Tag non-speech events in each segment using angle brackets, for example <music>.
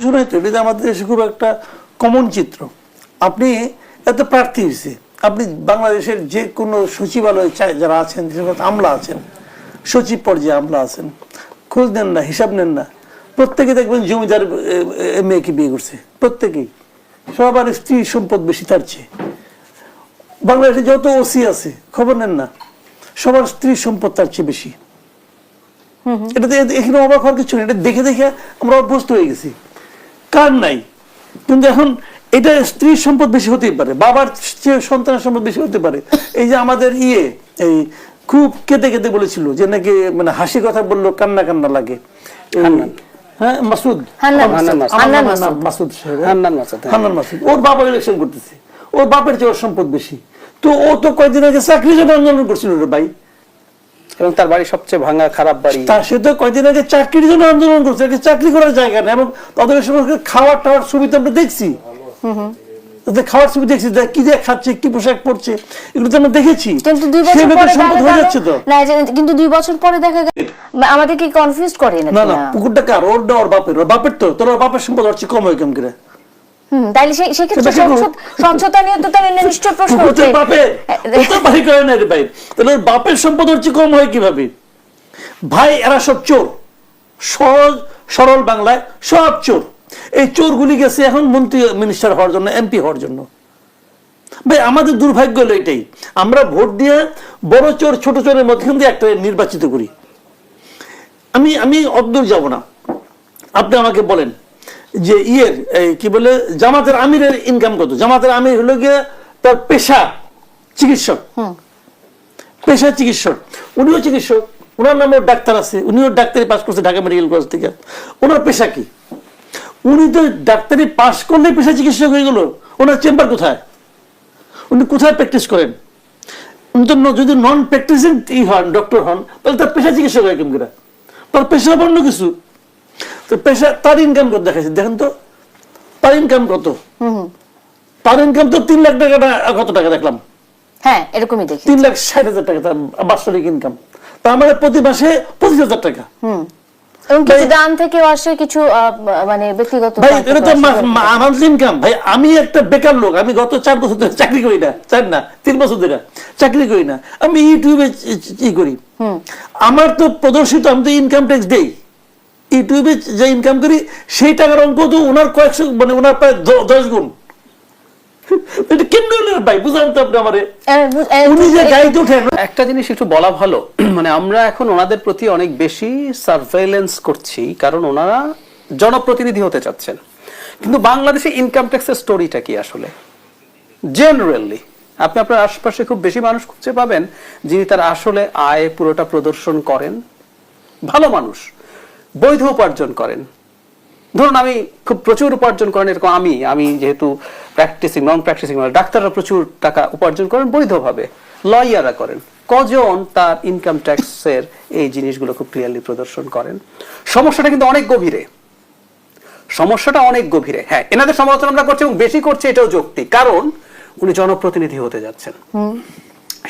এটা আমাদের দেশে খুব একটা কমন চিত্র। আপনি এত প্রার্থী হয়েছে। আপনি বাংলাদেশের যে কোনো সচিবালয়ে চাই যারা আছেন আমলা আছেন সচিব পর্যায়ে আমলা আছেন খোঁজ নেন না হিসাব নেন না। প্রত্যেকে দেখবেন জমিদার মেয়েকে বিয়ে করছে। প্রত্যেকেই। সবার স্ত্রী সম্পদ বেশি তার চেয়ে। বাংলাদেশে যত ওসি আছে খবর নেন না সবার স্ত্রী সম্পদ তার চেয়ে বেশি। এটাতে এখানে অবাক হওয়ার কিছু নেই। এটা দেখে দেখে আমরা অভ্যস্ত হয়ে গেছি। কার নাই। কিন্তু এখন এটা স্ত্রীর সম্পদ বেশি হতেই পারে বাবার চেয়ে সন্তানের সম্পদ বেশি হতে পারে। এই যে আমাদের ইয়ে এই খুব কেঁদে কেঁদে বলেছিল যে নাকি মানে হাসি কথা বলল কান্না কান্না লাগে। হ্যাঁ মাসুদ। মাসুদ। হান্নান মাসুদ। ওর বাবা ইলেকশন করতেছে। ওর বাপের চেয়ে ওর সম্পদ বেশি। তো ও তো কয়েকদিন আগে চাকরি জন্য আন্দোলন করছিল রে ভাই। এবং তার বাড়ি সবচেয়ে ভাঙা খারাপ বাড়ি। তা সে তো কয়দিন আগে চাকরির জন্য আন্দোলন করছে চাকরি করার জায়গা নেই এবং তাদের সময় খাওয়ার টাওয়ার সুবিধা আমরা দেখছি। তাদের খাওয়ার সুবিধা দেখছি দেখ কি দিয়ে খাচ্ছে কি পোশাক পরছে এগুলো তো আমরা দেখেছি। কিন্তু দুই বছর পরে সম্পদ দেখা হয়ে গেল যাচ্ছে তো। না কিন্তু দুই বছর পরে দেখা গেল আমাদেরকে কনফিউজ করে না না না? পুকুরটা কার? ওর না ওর বাপের ওর বাপের তো তোর বাপের সম্পদ হচ্ছে কম হয় কম করে? তাইলে সেই সেক্ষেত্রে স্বচ্ছতা নিয়ে তো নিশ্চয় প্রশ্ন বাপের ও তো বাড়ি করে না রে ভাই? তাহলে বাপের সম্পদ হচ্ছে কম হয় কীভাবে? ভাই এরা সব চোর। সহজ সরল বাংলায় সব চোর। এই চোরগুলি গেছে এখন মন্ত্রী মিনিস্টার হওয়ার জন্য এমপি হওয়ার জন্য। ভাই আমাদের দুর্ভাগ্য হলো এটাই। আমরা ভোট দিয়ে বড় চোর ছোট চোরের মধ্যখান দিয়ে একটা নির্বাচিত করি। আমি আমি অদ্দূর যাব না। আপনি আমাকে বলেন। যে ইয়ের কি বলে জামাতের আমিরের ইনকাম কত? জামাতের আমির হলো গিয়ে তার পেশা চিকিৎসক। পেশা চিকিৎসক। উনিও চিকিৎসক ওনার নামেও ডাক্তার আছে উনিও ডাক্তারি পাস করছে ঢাকা মেডিকেল কলেজ থেকে। ওনার পেশা কি? উনি তো ডাক্তারি পাস করলে পেশা চিকিৎসক হয়ে গেল। ওনার চেম্বার কোথায়? উনি কোথায় প্র্যাকটিস করেন? উনি তো যদি নন প্র্যাকটিসিং হন ডক্টর হন তাহলে তার পেশা চিকিৎসক হয় কেমন তার পেশা অন্য কিছু? তো পেশা তার ইনকাম কত দেখাচ্ছে দেখেন তো তার ইনকাম কত? তার ইনকাম তো তিন লাখ টাকা কত টাকা দেখলাম? হ্যাঁ এরকমই দেখি। তিন লাখ ষাট হাজার টাকা তার বাৎসরিক ইনকাম তা আমাদের প্রতি মাসে পঁচিশ হাজার টাকা। এবং কিছু দান থেকে আসে কিছু মানে ব্যক্তিগত ভাই এটা তো থেকেও আমার ইনকাম ভাই আমি একটা বেকার লোক আমি গত চার বছর ধরে চাকরি করি না চার না তিন বছর ধরে চাকরি করি না। আমি ইউটিউবে ই করি। আমার তো প্রদর্শিত আমি তো ইনকাম ট্যাক্স দেই। ইউটিউবে যে ইনকাম করি সেই টাকার অঙ্ক তো ওনার কয়েকশো মানে ওনার প্রায় দশ গুণ। <laughs> এটা কেমন হলো ভাই? বুঝান তো আপনি আমারে। এ, বু- এ, উনি যে এ- ওঠেন। একটা জিনিস একটু বলা ভালো <clears throat> মানে আমরা এখন ওনাদের প্রতি অনেক বেশি সার্ভেলেন্স করছি কারণ ওনারা জনপ্রতিনিধি হতে চাচ্ছেন। কিন্তু বাংলাদেশে ইনকাম ট্যাক্সের স্টোরিটা কি আসলে? জেনারেলি আপনি আপনার আশপাশে খুব বেশি মানুষ খুঁজে পাবেন যিনি তার আসলে আয় পুরোটা প্রদর্শন করেন। ভালো মানুষ। বৈধ উপার্জন করেন। ধরুন আমি খুব প্রচুর উপার্জন করেন, এরকম আমি আমি যেহেতু প্র্যাকটিসিং নন প্র্যাকটিসিং ডাক্তাররা প্রচুর টাকা উপার্জন করেন বৈধভাবে। লয়াররা করেন। কজন তার ইনকাম ট্যাক্সের এই জিনিসগুলো খুব ক্লিয়ারলি প্রদর্শন করেন। সমস্যাটা কিন্তু অনেক গভীরে। সমস্যাটা অনেক গভীরে। হ্যাঁ এনাদের সমালোচনা আমরা করছি এবং বেশি করছে এটাও যৌক্তিক। কারণ উনি জনপ্রতিনিধি হতে যাচ্ছেন।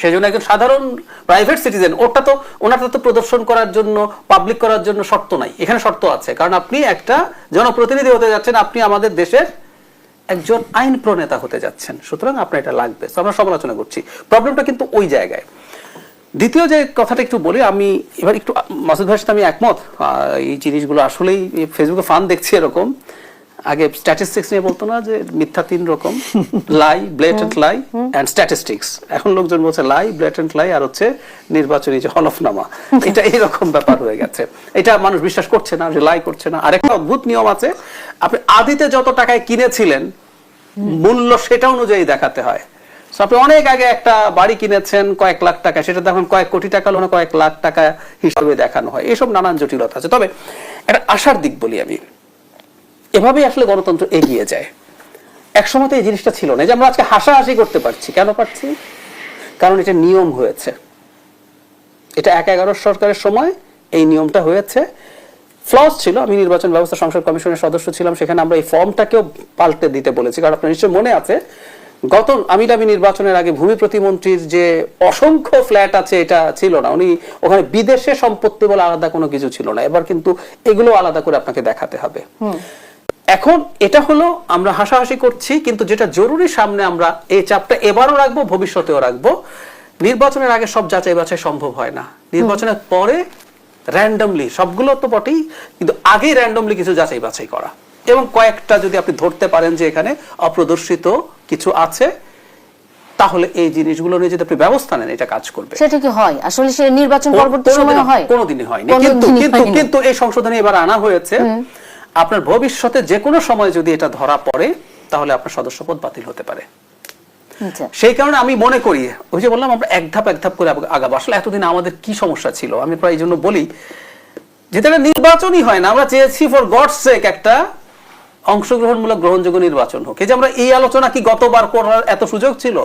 সেজন্য একজন সাধারণ প্রাইভেট সিটিজেন ওটা তো ওনারটা তো প্রদর্শন করার জন্য পাবলিক করার জন্য শর্ত নাই। এখানে শর্ত আছে। কারণ আপনি একটা জনপ্রতিনিধি হতে যাচ্ছেন, আপনি আমাদের দেশের একজন আইন প্রণেতা হতে যাচ্ছেন। সুতরাং আপনার এটা লাগবে। আমরা সমালোচনা করছি। প্রবলেমটা কিন্তু ওই জায়গায়। দ্বিতীয় যে কথাটা একটু বলি, আমি এবার একটু, মাসুদ ভাইয়ের সাথে আমি একমত। এই জিনিসগুলো আসলেই ফেসবুকে ফান দেখছি এরকম। আগে স্ট্যাটিস্টিক্স নিয়ে বলতো না যে মিথ্যা তিন রকম লাই ব্লেটেন্ট লাই অ্যান্ড স্ট্যাটিস্টিক্স এখন লোকজন বলছে লাই ব্লেটেন্ট লাই আর হচ্ছে নির্বাচনী যে হলফনামা। এটা এরকম ব্যাপার হয়ে গেছে। এটা মানুষ বিশ্বাস করছে না যে লাই করছে না। আরেকটা অদ্ভুত নিয়ম আছে আপনি আদিতে যত টাকায় কিনেছিলেন মূল্য সেটা অনুযায়ী দেখাতে হয়। আপনি অনেক আগে একটা বাড়ি কিনেছেন কয়েক লাখ টাকা সেটা তখন কয়েক কোটি টাকা হলো কয়েক লাখ টাকা হিসাবে দেখানো হয়। এসব নানান জটিলতা আছে। তবে একটা আশার দিক বলি আমি। এভাবেই আসলে গণতন্ত্র এগিয়ে যায়। একসময় তো এই জিনিসটা ছিল না যে আমরা আজকে হাসাহাসি করতে পারছি, কেন পারছি? কারণ এটা নিয়ম হয়েছে। এটা এক এগারো সরকারের সময় এই নিয়মটা হয়েছে। ফ্লস ছিল, আমি নির্বাচন ব্যবস্থা সংসদ কমিশনের সদস্য ছিলাম, সেখানে আমরা এই ফর্মটাকেও পাল্টে দিতে বলেছি। কারণ আপনার নিশ্চয় মনে আছে, গত আমি দাবি নির্বাচনের আগে ভূমি প্রতিমন্ত্রীর যে অসংখ্য ফ্ল্যাট আছে, এটা ছিল না। উনি ওখানে বিদেশে সম্পত্তি বলে আলাদা কোনো কিছু ছিল না। এবার কিন্তু এগুলো আলাদা করে আপনাকে দেখাতে হবে। এখন এটা হলো আমরা হাসাহাসি করছি কিন্তু যেটা জরুরি সামনে আমরা এই চাপটা এবারও রাখব ভবিষ্যতেও রাখব। নির্বাচনের আগে সব যাচাই বাছাই সম্ভব হয় না। নির্বাচনের পরে র্যান্ডমলি সবগুলো তো বটেই কিন্তু আগেই র্যান্ডমলি কিছু যাচাই বাছাই করা। এবং কয়েকটা যদি আপনি ধরতে পারেন যে এখানে অপ্রদর্শিত কিছু আছে তাহলে এই জিনিসগুলো নিয়ে যদি আপনি ব্যবস্থা নেন এটা কাজ করবে। সেটা কি হয়? আসলে সে নির্বাচন পরবর্তী সময় হয়? কোনোদিনই হয়নি। কিন্তু কিন্তু কিন্তু এই সংশোধনী এবার আনা হয়েছে। আপনার ভবিষ্যতে যে কোনো সময় যদি এটা ধরা পড়ে তাহলে আপনার সদস্যপদ বাতিল হতে পারে। আচ্ছা। সেই কারণে আমি মনে করি ওই যে বললাম আমরা এক ধাপ এক ধাপ করে আগাবো। আসলে এতদিন আমাদের কি সমস্যা ছিল? আমি প্রায় এই জন্য বলি যেটা একটা নির্বাচনই হয় না আমরা চেয়েছি ফর গডস সেক একটা অংশগ্রহণমূলক গ্রহণযোগ্য নির্বাচন হোক। এই যে আমরা এই আলোচনা কি গতবার করার এত সুযোগ ছিল?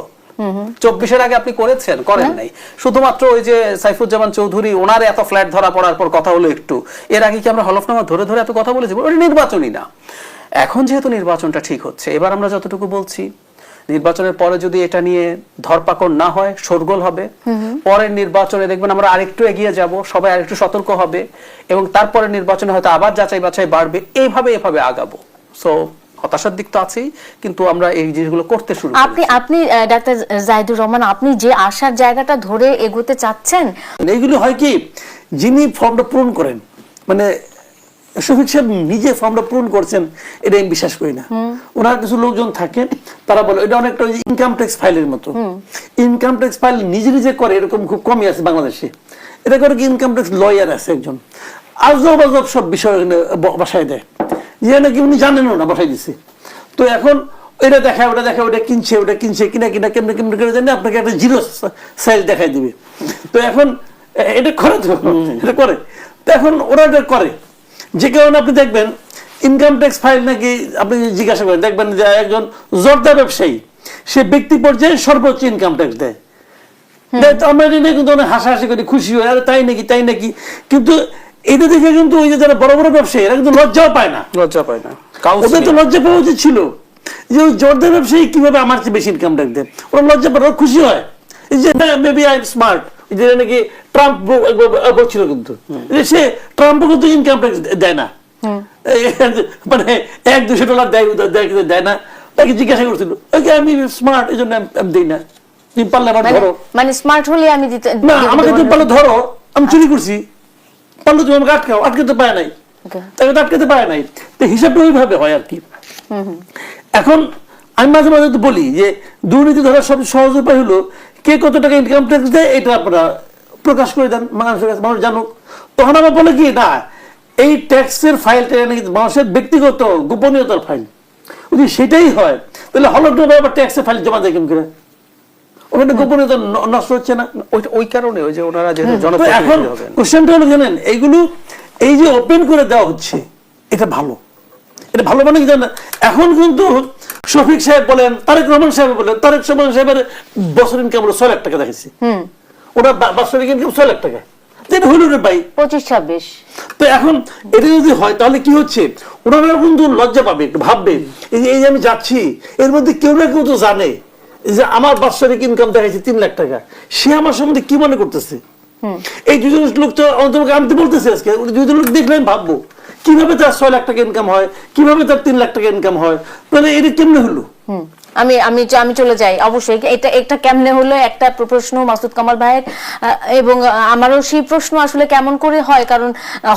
চব্বিশের আগে আপনি করেছেন করেন নাই। শুধুমাত্র ওই যে সাইফুজ্জামান চৌধুরী ওনার এত ফ্ল্যাট ধরা পড়ার পর কথা হলো একটু। এর আগে কি আমরা হলফনামা ধরে ধরে এত কথা বলেছি? ওটা নির্বাচনই না। এখন যেহেতু নির্বাচনটা ঠিক হচ্ছে এবার আমরা যতটুকু বলছি নির্বাচনের পরে যদি এটা নিয়ে ধরপাকড় না হয় শোরগোল হবে। পরের নির্বাচনে দেখবেন আমরা আরেকটু এগিয়ে যাব সবাই আরেকটু সতর্ক হবে এবং তারপরে নির্বাচনে হয়তো আবার যাচাই বাছাই বাড়বে এইভাবে এভাবে আগাবো। সো হতাশার দিক তো আছেই কিন্তু আমরা এই জিনিসগুলো করতে শুরু আপনি আপনি ডাক্তার জাহিদুর রহমান আপনি যে আশার জায়গাটা ধরে এগোতে চাচ্ছেন। এইগুলি হয় কি যিনি ফর্মটা পূরণ করেন মানে শফিক সাহেব নিজে ফর্মটা পূরণ করছেন এটা আমি বিশ্বাস করি না। ওনার কিছু লোকজন থাকেন তারা বলে এটা অনেকটা ইনকাম ট্যাক্স ফাইলের মতো। ইনকাম ট্যাক্স ফাইল নিজে নিজে করে এরকম খুব কমই আছে বাংলাদেশে। এটা করে কি ইনকাম ট্যাক্স লয়ার আছে একজন। আজব আজব সব বিষয় বাসায় দেয়। যে নাকি উনি জানেনও না বসাই দিছে। তো এখন এটা দেখা ওটা দেখা ওটা কিনছে ওটা কিনছে কিনা কিনা কেমনে কেমনে করে জানি আপনাকে একটা জিরো সাইজ দেখাই দিবে। তো এখন এটা করে তো এটা করে। তো এখন ওরা এটা করে। যে কারণে আপনি দেখবেন ইনকাম ট্যাক্স ফাইল নাকি আপনি জিজ্ঞাসা করেন দেখবেন যে একজন জর্দা ব্যবসায়ী সে ব্যক্তি পর্যায়ে সর্বোচ্চ ইনকাম ট্যাক্স দেয়। আমরা এটা কিন্তু অনেক হাসাহাসি করি খুশি হয় আরে তাই নাকি তাই নাকি। কিন্তু এটা দেখে কিন্তু ওই যে যারা বড় বড় ব্যবসায়ী এরা কিন্তু লজ্জাও পায় না। লজ্জা পায় না। ওদের তো লজ্জা পাওয়া উচিত ছিল। যে ওই জর্দার ব্যবসায়ী কীভাবে আমার চেয়ে বেশি ইনকাম দেয়? ওরা লজ্জা পায় ওরা খুশি হয়। এই যে মেবি আই স্মার্ট যে নাকি ট্রাম্প বলছিল কিন্তু। সে ট্রাম্পও কিন্তু ইনকাম ট্যাক্স দেয় না। মানে এক দুশো ডলার দেয় দেয় কিন্তু দেয় না। তাকে জিজ্ঞাসা করছিল ওকে আমি স্মার্ট এই জন্য আমি দিই না। তুমি পারলে আমার মানে ধরো। মানে স্মার্ট হলে আমি দিতে না আমাকে তুমি। পারলে ধরো আমি চুরি করছি। পারলে তুমি আমাকে আটকাও আটকাতে পারে নাই. তাকে তো আটকাতে পারে নাই। তো হিসাবটা ওইভাবে হয় আর কি। এখন আমি মাঝে মাঝে তো বলি যে দুর্নীতি ধরার সব সহজ উপায় হলো কে কত টাকা ইনকাম ট্যাক্স দেয় এটা আপনারা প্রকাশ করে দেন মানুষের কাছে মানুষ জানুক। তখন আবার বলে কি না এই ট্যাক্সের ফাইলটা নাকি মানুষের ব্যক্তিগত গোপনীয়তার ফাইল যদি সেটাই হয় তাহলে হলফনামা আবার ট্যাক্সের ফাইল জমা দেয় কেমন করে? ওখানে গোপনীয়তা নষ্ট হচ্ছে না। ওই- ওই কারণে ওই যে ওনারা যে তো এখন কোশ্চেনটা হলো জানেন এইগুলো এই যে ওপেন করে দেওয়া হচ্ছে এটা ভালো। এটা ভালো মানে কি জানেন এখন কিন্তু শফিক সাহেব বলেন তারেক রহমান সাহেব বলেন তারেক রহমান সাহেবের বছর ইনকাম হলো ছয় লাখ টাকা দেখেছি বা- বাৎসরিক ইনকাম ছয় লাখ টাকা। তো এটা হইল রে ভাই। পঁচিশ ছাব্বিশ। তো এখন এটা যদি হয় তাহলে কি হচ্ছে? ওনারা কিন্তু লজ্জা পাবে একটু ভাববে এই যে এই যে আমি যাচ্ছি এর মধ্যে কেউ না কেউ তো জানে। যে আমার বাৎসরিক ইনকাম দেখাচ্ছে তিন লাখ টাকা। সে আমার সম্বন্ধে কি মনে করতেছে? এই দুজন লোক তো তোমাকে আনতে বলতেছে আজকে। দুজন লোক দেখলে আমি ভাববো কীভাবে তার ছয় লাখ টাকা ইনকাম হয় কীভাবে তার তিন লাখ টাকা ইনকাম হয়? তাহলে এটা কেমনে হলো। আমি আমি আমি চলে যাই। অবশ্যই এটা একটা কেমনে হলো একটা প্রশ্ন মাসুদ কামাল ভাইয়ের। এবং আমারও সেই প্রশ্ন আসলে কেমন করে হয় কারণ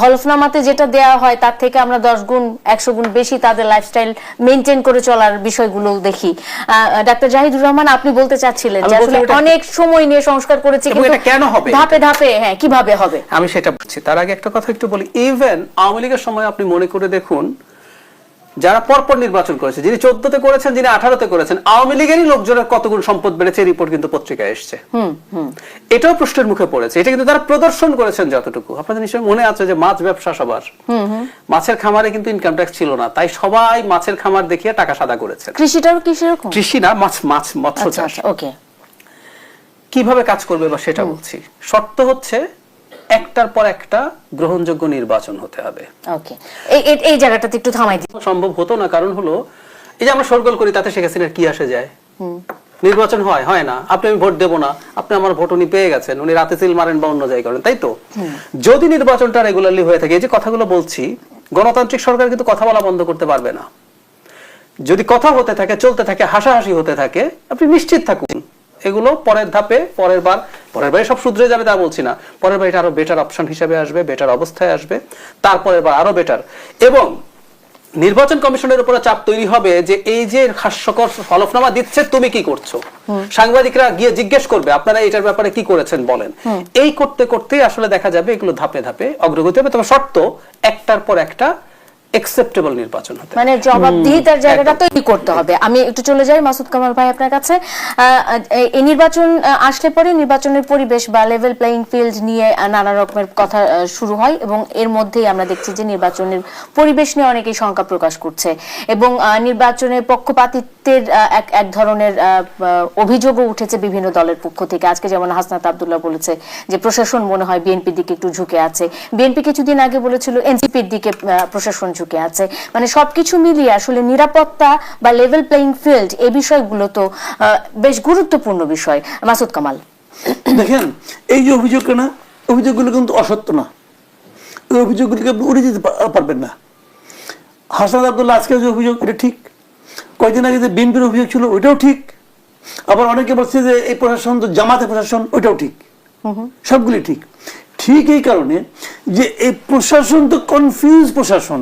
হলফনামাতে যেটা দেয়া হয় তার থেকে আমরা দশ গুণ একশো গুণ বেশি তাদের লাইফস্টাইল মেনটেন করে চলার বিষয়গুলো দেখি। ডাক্তার জাহিদুর রহমান আপনি বলতে চাচ্ছিলেন যে আসলে অনেক সময় নিয়ে সংস্কার করেছে এবং এটা কেন হবে? ধাপে ধাপে হ্যাঁ কীভাবে হবে? আমি সেটা বলছি। তার আগে একটা কথা একটু বলি। ইভেন আওয়ামী লীগের সময় আপনি মনে করে দেখুন যারা পরপর নির্বাচন করেছে যিনি চোদ্দতে করেছেন যিনি আঠারোতে করেছেন আওয়ামী লীগেরই লোকজনের কতগুণ সম্পদ বেড়েছে রিপোর্ট কিন্তু পত্রিকায় এসছে। এটাও প্রশ্নের মুখে পড়েছে। এটা কিন্তু তারা প্রদর্শন করেছেন যতটুকু। আপনাদের নিশ্চয়ই মনে আছে যে মাছ ব্যবসা সবার। মাছের খামারে কিন্তু ইনকাম ট্যাক্স ছিল না। তাই সবাই মাছের খামার দেখিয়ে টাকা সাদা করেছে কৃষিটাও কি সেরকম? কৃষি না মাছ মাছ মৎস্য আচ্ছা চাষ। আচ্ছা ওকে। কীভাবে কাজ করবে বা সেটা বলছি। শর্ত হচ্ছে একটার পর একটা গ্রহণযোগ্য নির্বাচন হতে হবে। ওকে। এই জায়গাটাতে একটু থামাই দিই। সম্ভব হতো না কারণ হলো এই যে আমরা সরগোল করি তাতে শেখ হাসিনার কি আসে যায়? নির্বাচন হয় হয় না। আপনি আমি ভোট দেবো না। আপনি আমার ভোট উনি পেয়ে গেছেন উনি রাতে সিল মারেন বা অন্য জায়গায় করেন তাই তো? যদি নির্বাচনটা রেগুলারলি হয়ে থাকে এই যে কথাগুলো বলছি গণতান্ত্রিক সরকার কিন্তু কথা বলা বন্ধ করতে পারবে না। যদি কথা হতে থাকে চলতে থাকে হাসাহাসি হতে থাকে আপনি নিশ্চিত থাকুন। এগুলো পরের ধাপে পরের বার পরের বারে সব শুধরে যাবে তা বলছি না। পরের বার এটা আরও বেটার অপশন হিসেবে আসবে বেটার অবস্থায় আসবে তারপরের বার আরও বেটার এবং নির্বাচন কমিশনের উপরে চাপ তৈরি হবে যে এই যে হাস্যকর হলফনামা দিচ্ছে তুমি কি করছ? সাংবাদিকরা গিয়ে জিজ্ঞেস করবে আপনারা এটার ব্যাপারে কি করেছেন বলেন। এই করতে করতেই আসলে দেখা যাবে এগুলো ধাপে ধাপে অগ্রগতি হবে। তবে শর্ত একটার পর একটা একসেপ্টেবল নির্বাচন হতে মানে জবাবদিহিতার জায়গাটা তৈরি করতে হবে। আমি একটু চলে যাই মাসুদ কামাল ভাই আপনার কাছে। এই- নির্বাচন আসলে পরে নির্বাচনের পরিবেশ বা লেভেল প্লেইং ফিল্ড নিয়ে নানা রকমের কথা শুরু হয় এবং এর মধ্যেই আমরা দেখছি যে নির্বাচনের পরিবেশ নিয়ে অনেকেই শঙ্কা প্রকাশ করছে এবং নির্বাচনের পক্ষপাতিত্বের এক এক ধরনের অভিযোগও উঠেছে বিভিন্ন দলের পক্ষ থেকে। আজকে যেমন হাসনাত আব্দুল্লাহ বলেছে যে প্রশাসন মনে হয় বিএনপির দিকে একটু ঝুঁকে আছে। বিএনপি কিছুদিন আগে বলেছিল এনসিপির দিকে প্রশাসন ঝুঁকে আছে। মানে সবকিছু মিলিয়ে আসলে নিরাপত্তা বা লেভেল প্লেইং ফিল্ড এই বিষয়গুলো তো বেশ গুরুত্বপূর্ণ বিষয়। মাসুদ কামাল। দেখেন এই যে অভিযোগটা না অভিযোগগুলো কিন্তু অসত্য না। এই অভিযোগগুলিকে আপনি উড়ে দিতে পারবেন না। হাসান আব্দুল্লাহ আজকে যে অভিযোগ এটা ঠিক। কয়েকদিন আগে যে বিএনপির অভিযোগ ছিল ওইটাও ঠিক। আবার অনেকে বলছে যে এই প্রশাসন তো জামাতে প্রশাসন ওইটাও ঠিক। সবগুলি ঠিক। ঠিক এই কারণে যে এই প্রশাসন তো কনফিউজ প্রশাসন।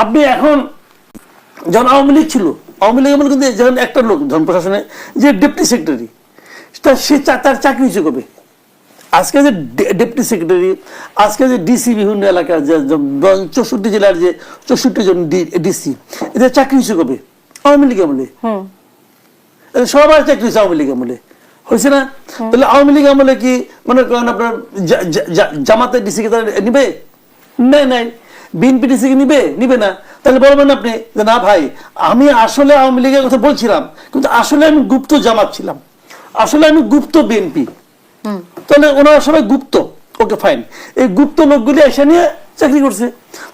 আপনি এখন যখন আওয়ামী লীগ ছিল আওয়ামী লীগ কিন্তু যখন একটা লোক ধন প্রশাসনে যে ডেপুটি সেক্রেটারি তার সে তার চাকরি হয়েছে কবে? আজকে যে ডেপুটি সেক্রেটারি আজকে যে ডিসি বিভিন্ন এলাকার যে চৌষট্টি জেলার যে চৌষট্টি জন ডিসি এদের চাকরি হয়েছে কবে? আওয়ামী লীগ আমলে। সবার চাকরি হয়েছে আওয়ামী লীগ আমলে। হয়েছে না? তাহলে আওয়ামী লীগ আমলে কি মনে করেন আপনার জামাতের ডিসি কে তারা নিবে? নেয় নাই। বিএনপি ডিসি কে নিবে? নিবে না। তাহলে বলবেন আপনি যে না ভাই আমি আসলে আওয়ামী লীগের কথা বলছিলাম কিন্তু আসলে আমি গুপ্ত জামাত ছিলাম। আসলে আমি গুপ্ত বিএনপি। তাহলে ওনারা সবাই গুপ্ত। ওকে ফাইন এই গুপ্ত লোকগুলি এসে নিয়ে চাকরি করছে।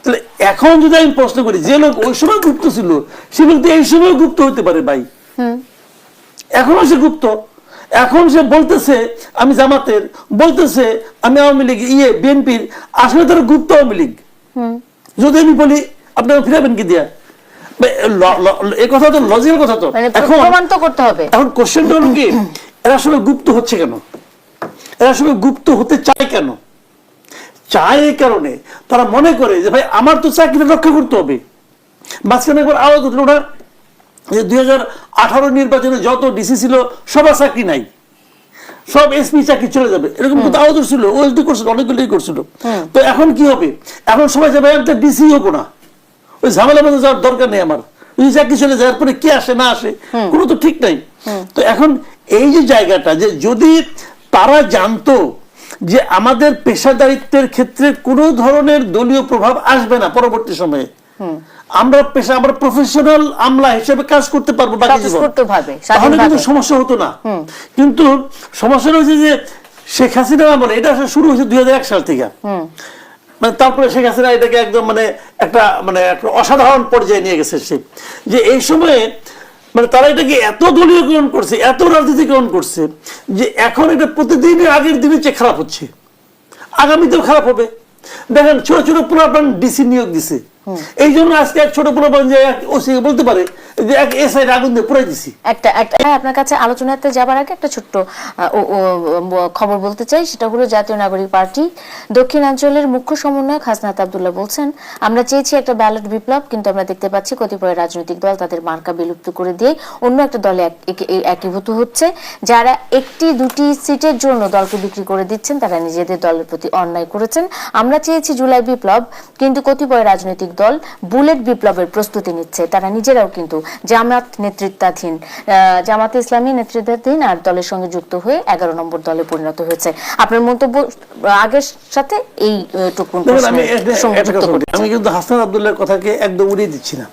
তাহলে এখন যদি আমি প্রশ্ন করি যে লোক ওই সময় গুপ্ত ছিল সে লোক তো এই সময় গুপ্ত হতে পারে ভাই। এখনও সে গুপ্ত। এখন সে বলতেছে আমি জামাতের বলতেছে আমি আওয়ামী লীগ ইয়ে বিএনপির আসলে তারা গুপ্ত আওয়ামী লীগ। যদি আমি বলি আপনারা ফিরাবেন কি দিয়া? এই কথা তো লজিক্যাল কথা তো। মানে এখন প্রমাণ তো করতে হবে। এখন কোশ্চেনটা হলো কি এরা আসলে গুপ্ত হচ্ছে কেন? এরা আসলে গুপ্ত হতে চায় কেন? চায় এই কারণে। তারা মনে করে যে ভাই আমার তো চাকরিটা রক্ষা করতে হবে। মাঝখানে একবার আওয়াজ উঠল না যে দুই হাজার আঠারো নির্বাচনে যত ডিসি ছিল সবার চাকরি নাই। সব এসপি চাকরি চলে যাবে। এরকম কিন্তু আওয়াজ উঠছিল ওএসডি করছিল অনেকগুলোই করছিল। তো এখন কি হবে? এখন সবাই যাবে আমি তো ডিসি হব না। ওই ঝামেলা মধ্যে যাওয়ার দরকার নেই আমার। ওই চাকরি চলে যাওয়ার পরে কে আসে না আসে কোনো তো ঠিক নাই। তো এখন এই যে জায়গাটা যে যদি তারা জানতো যে আমাদের পেশাদারিত্বের ক্ষেত্রে কোনো ধরনের দলীয় প্রভাব আসবে না পরবর্তী সময়ে আমরা পেশা আমরা প্রফেশনাল আমলা হিসেবে কাজ করতে পারব বাকি জীবন। তাহলে কিন্তু সমস্যা হতো না। কিন্তু সমস্যা হয়েছে যে শেখ হাসিনা আমলে এটা শুরু হয়েছে দুই সাল থেকে। মানে তারপরে শেখ হাসিনা এটাকে একদম মানে একটা মানে একটা অসাধারণ পর্যায়ে নিয়ে গেছে সে। যে এই সময়ে মানে তারা এটাকে এত দলীয়করণ করছে এত রাজনীতিকরণ করছে যে এখন এটা প্রতিদিনের আগের দিনের চেয়ে খারাপ হচ্ছে। আগামীতেও খারাপ হবে। দেখেন ছোট ছোট পোলাপান ডিসি নিয়োগ দিছে। এই জন্য আজকে এক ছোট পোলাপান যে ওসি বলতে পারে হ্যাঁ, আপনার কাছে আলোচনাতে যাবার আগে একটা ছোট্ট খবর বলতে চাই সেটা হলো জাতীয় নাগরিক পার্টি দক্ষিণাঞ্চলের মুখ্য বলছেন আমরা চেয়েছি একটা ব্যালট বিপ্লব কিন্তু আমরা দেখতে পাচ্ছি কতিপয় রাজনৈতিক দল তাদের মার্কা বিলুপ্ত করে দিয়ে অন্য একটা দলে একীভূত হচ্ছে। যারা একটি দুটি সিটের জন্য দলকে বিক্রি করে দিচ্ছেন তারা নিজেদের দলের প্রতি অন্যায় করেছেন। আমরা চেয়েছি জুলাই বিপ্লব কিন্তু কতিপয় রাজনৈতিক দল বুলেট বিপ্লবের প্রস্তুতি নিচ্ছে তারা নিজেরাও কিন্তু জামাত নেতৃত্বাধীন আহ, জামাতে ইসলামী নেতৃত্বাধীন আর দলের সঙ্গে যুক্ত হয়ে এগারো নম্বর দলে পরিণত হয়েছে। আপনার মন্তব্য আগের সাথে এই টুকুন আমি। কিন্তু হাসান আবদুল্লাহর কথাকে একদম উড়িয়ে দিচ্ছি না।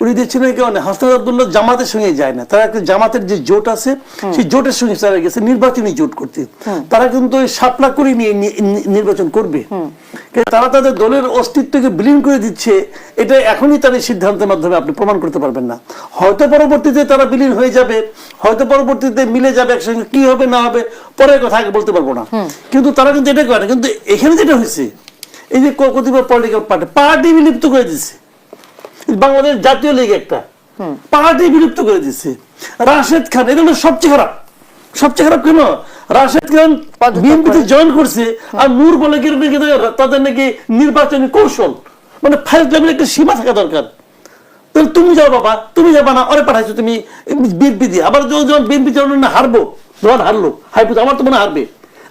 উড়িয়ে দিচ্ছি না এই কারণে হাসনাত আবদুল্লাহ জামাতের সঙ্গে যায় না। তারা একটা জামাতের যে জোট আছে সেই জোটের সঙ্গে তারা গেছে নির্বাচনী জোট করতে। তারা কিন্তু সাপলা করে নিয়ে নির্বাচন করবে। তারা তাদের দলের অস্তিত্বকে বিলীন করে দিচ্ছে এটা এখনই তাদের সিদ্ধান্তের মাধ্যমে আপনি প্রমাণ করতে পারবেন না। হয়তো পরবর্তীতে তারা বিলীন হয়ে যাবে হয়তো পরবর্তীতে মিলে যাবে একসঙ্গে কি হবে না হবে পরের কথা আগে বলতে পারব না। কিন্তু তারা কিন্তু এটা করে না। কিন্তু এখানে যেটা হয়েছে এই যে ক- কতিপয় পলিটিক্যাল পার্টি পার্টি বিলুপ্ত করে দিচ্ছে। বাংলাদেশ জাতীয় লীগ একটা। পার্টি বিলুপ্ত করে দিচ্ছে রাশেদ খান এটা হলো সবচেয়ে খারাপ। সবচেয়ে খারাপ কেন? রাশেদ খান বিএনপিতে জয়েন করছে আর নূর বলে তাদের নাকি নির্বাচনী কৌশল? মানে ফাইল ক্লাবের একটা সীমা থাকা দরকার। তাহলে তুমি যাও বাবা তুমি যাবা না অরে পাঠাইছো তুমি বিএনপি দিয়ে। আবার যখন বিএনপি যখন হারবো যখন হারলো হাইপুত আমার তো মনে হারবে।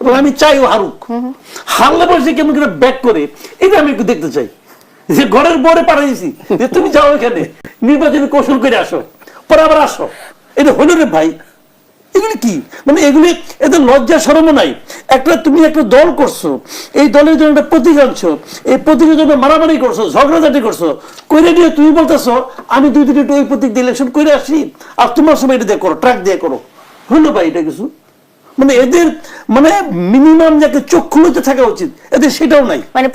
এবং আমি চাই ও হারুক। হারলে পরে সে কেমন করে ব্যাক করে এটা আমি একটু দেখতে চাই। যে ঘরের বরে পাঠাইছি যে তুমি যাও এখানে, নির্বাচনী কৌশল করে আসো, পরে আবার আসো। এটা হলো রে ভাই, এগুলি কি? মানে এগুলি, এদের লজ্জা নাই। একটা তুমি একটা দল করছ, এই দলের জন্য একটা প্রতীক আনছো, এই প্রতীকের জন্য মারামারি করছ, ঝগড়াঝাটি করছ তুমি বলতেছো, আমি দুই দিন একটু ওই প্রতীক দিয়ে ইলেকশন করে আসি, আর তোমার সময় এটা দিয়ে করো ট্রাক দিয়ে করো। হলো ভাই এটা কিছু? মানে এদের মানে মিনিমাম যাকে চোখ খুলতে থাকা উচিত, এদের সেটাও নাই। মানে